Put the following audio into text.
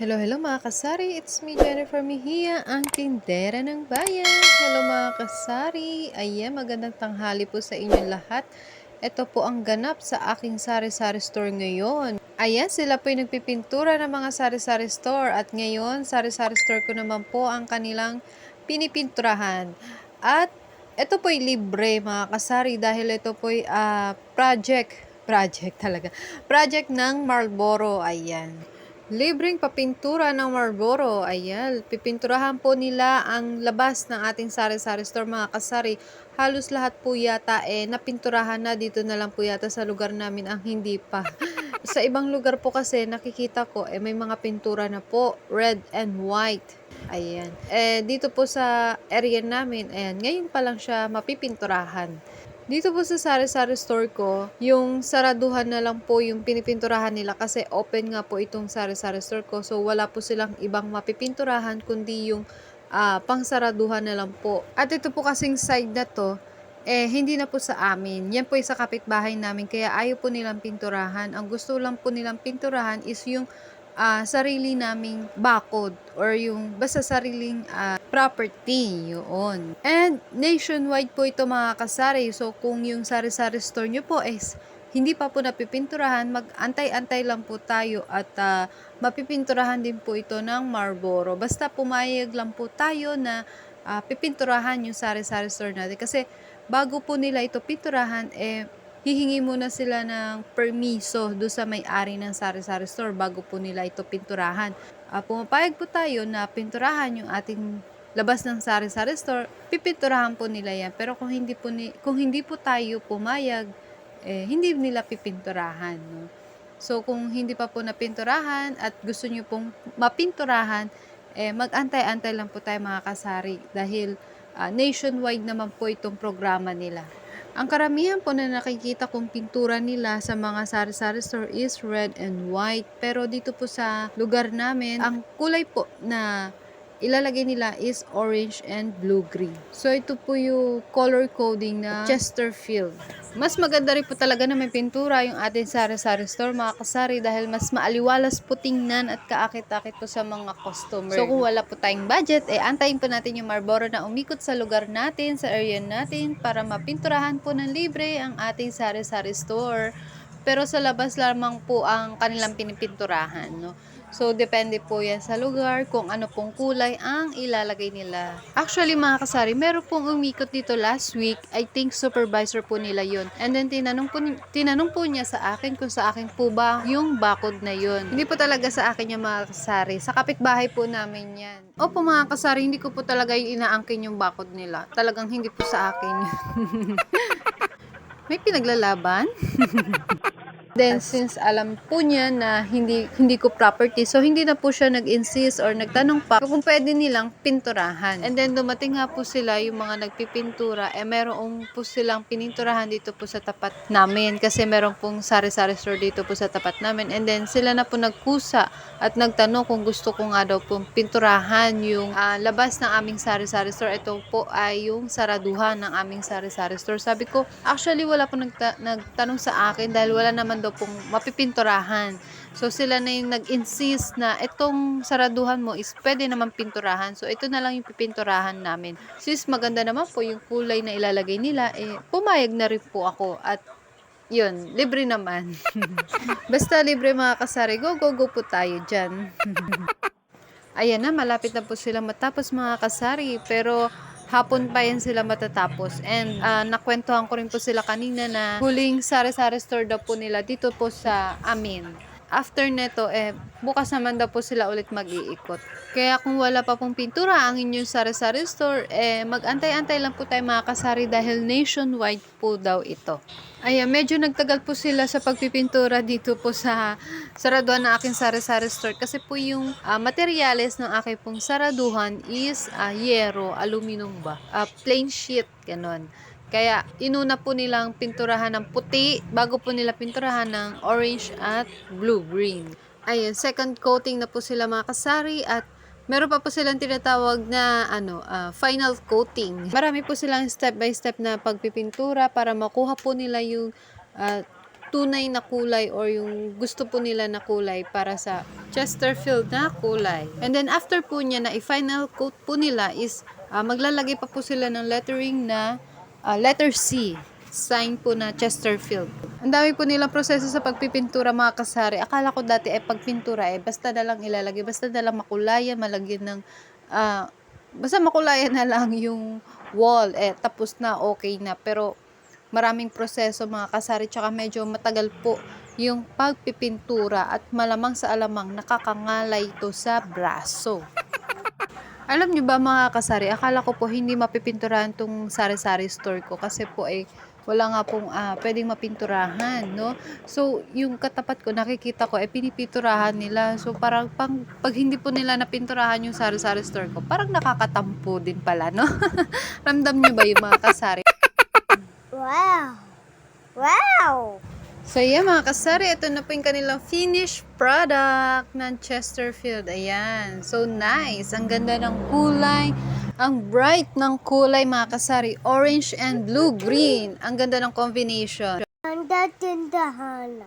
Hello, hello mga kasari. It's me, Jennifer Mejia, ang tindera ng bayan. Hello mga kasari. Ayan, magandang tanghali po sa inyong lahat. Ito po ang ganap sa aking sari-sari store ngayon. Ayan, sila po yung nagpipintura ng mga sari-sari store. At ngayon, sari-sari store ko naman po ang kanilang pinipinturahan. At ito po'y libre mga kasari dahil ito po'y ah, project. Project talaga. Project ng Marlboro. Ayan. Libreng papintura ng Marlboro. Ayan, pipinturahan po nila ang labas ng ating sari-sari store mga kasari. Halos lahat po yata eh napinturahan na dito na lang po yata sa lugar namin ang hindi pa. sa ibang lugar po kasi nakikita ko eh may mga pintura na po, red and white. Ayan. Eh dito po sa area namin, ayan, ngayon pa lang siya mapipinturahan. Dito po sa sari-sari store ko, yung saraduhan na lang po yung pinipinturahan nila kasi open nga po itong sari-sari store ko. So wala po silang ibang mapipinturahan kundi yung ah, pangsaraduhan na lang po. At ito po kasing side na to, eh hindi na po sa amin. Yan po yung sa kapitbahay namin kaya ayaw po nilang pinturahan. Ang gusto lang po nilang pinturahan is yung ah, sarili naming bakod or yung basta sariling ah, property yun. And nationwide po ito mga kasari. So kung yung sari-sari store nyo po is hindi pa po napipinturahan, mag-antay-antay lang po tayo at ah, mapipinturahan din po ito ng Marlboro. Basta pumayag lang po tayo na ah, pipinturahan yung sari-sari store natin. Kasi bago po nila ito pinturahan, eh hihingi muna sila ng permiso do sa may-ari ng sari-sari store bago po nila ito pinturahan. Ah, pumapayag po tayo na pinturahan yung ating labas ng sari-sari store, pipinturahan po nila yan. Pero kung hindi po, ni, kung hindi po tayo pumayag, eh, hindi nila pipinturahan. No? So, kung hindi pa po napinturahan at gusto nyo pong mapinturahan, eh, mag-antay-antay lang po tayo mga kasari dahil ah, nationwide naman po itong programa nila. Ang karamihan po na nakikita kong pintura nila sa mga sari-sari store is red and white. Pero dito po sa lugar namin, ang kulay po na ilalagay nila is orange and blue-green. So, ito po yung color coding na Chesterfield. Mas maganda rin po talaga na may pintura yung ating sari-sari store, mga kasari, dahil mas maaliwalas po tingnan at kaakit-akit po sa mga customer. So, kung wala po tayong budget, eh, antayin po natin yung Marlboro na umikot sa lugar natin, sa area natin, para mapinturahan po ng libre ang ating sari-sari store. Pero sa labas lamang po ang kanilang pinipinturahan, no? So, depende po yan sa lugar kung ano pong kulay ang ilalagay nila. Actually, mga kasari, meron pong umikot dito last week. I think supervisor po nila yon And then, tinanong po, tinanong po niya sa akin kung sa akin po ba yung bakod na yon Hindi po talaga sa akin yung mga kasari. Sa kapitbahay po namin yan. Opo, mga kasari, hindi ko po talaga yung inaangkin yung bakod nila. Talagang hindi po sa akin. May pinaglalaban? Then since alam po niya na hindi hindi ko property, so hindi na po siya nag-insist or nagtanong pa kung pwede nilang pinturahan. And then dumating nga po sila yung mga nagpipintura, eh meron po silang pininturahan dito po sa tapat namin kasi meron pong sari-sari store dito po sa tapat namin. And then sila na po nagkusa at nagtanong kung gusto ko nga daw po pinturahan yung ah, labas ng aming sari-sari store. Ito po ay yung saraduhan ng aming sari-sari store. Sabi ko, actually wala po nagta- nagtanong sa akin dahil wala naman daw pong mapipinturahan. So sila na yung nag-insist na itong saraduhan mo is pwede naman pinturahan. So ito na lang yung pipinturahan namin. Since maganda naman po yung kulay na ilalagay nila, eh pumayag na rin po ako at yun, libre naman. Basta libre mga kasari, go go go po tayo dyan. Ayan na, malapit na po sila matapos mga kasari. Pero hapon pa yan sila matatapos. And ah, nakwentuhan ko rin po sila kanina na huling sari-sari store daw po nila dito po sa amin. After neto, eh, bukas naman daw po sila ulit mag-iikot. Kaya kung wala pa pong pintura ang inyong sari-sari store, eh, mag-antay-antay lang po tayo mga kasari dahil nationwide po daw ito. Ayan, medyo nagtagal po sila sa pagpipintura dito po sa saraduhan ng aking sari-sari store kasi po yung ah, materyales ng aking pong saraduhan is ah, yero, aluminum ba, Ah, plain sheet, ganon. Kaya inuna po nilang pinturahan ng puti bago po nila pinturahan ng orange at blue-green. Ayun, second coating na po sila mga kasari at meron pa po silang tinatawag na ano, ah, final coating. Marami po silang step by step na pagpipintura para makuha po nila yung ah, tunay na kulay or yung gusto po nila na kulay para sa Chesterfield na kulay. And then after po niya na i-final coat po nila is ah, maglalagay pa po sila ng lettering na ah, letter C. Sign po na Chesterfield. Ang dami po nilang proseso sa pagpipintura mga kasari. Akala ko dati eh pagpintura eh basta na lang ilalagay, basta na lang makulayan, malagyan ng ah, basta makulayan na lang yung wall eh tapos na okay na pero maraming proseso mga kasari tsaka medyo matagal po yung pagpipintura at malamang sa alamang nakakangalay ito sa braso. Alam nyo ba mga kasari, akala ko po hindi mapipinturahan tong sari-sari store ko kasi po ay wala nga pong ah, pwedeng mapinturahan, no? So, yung katapat ko, nakikita ko, eh, pinipinturahan nila. So, parang pang, pag hindi po nila napinturahan yung sari-sari store ko, parang nakakatampo din pala, no? Ramdam nyo ba yung mga kasari? Wow! Wow! So, yeah, mga kasari, ito na po yung kanilang finished product ng Chesterfield. Ayan. So, nice. Ang ganda ng kulay. Ang bright ng kulay, mga kasari. Orange and blue-green. Ang ganda ng combination. Handa tindahan.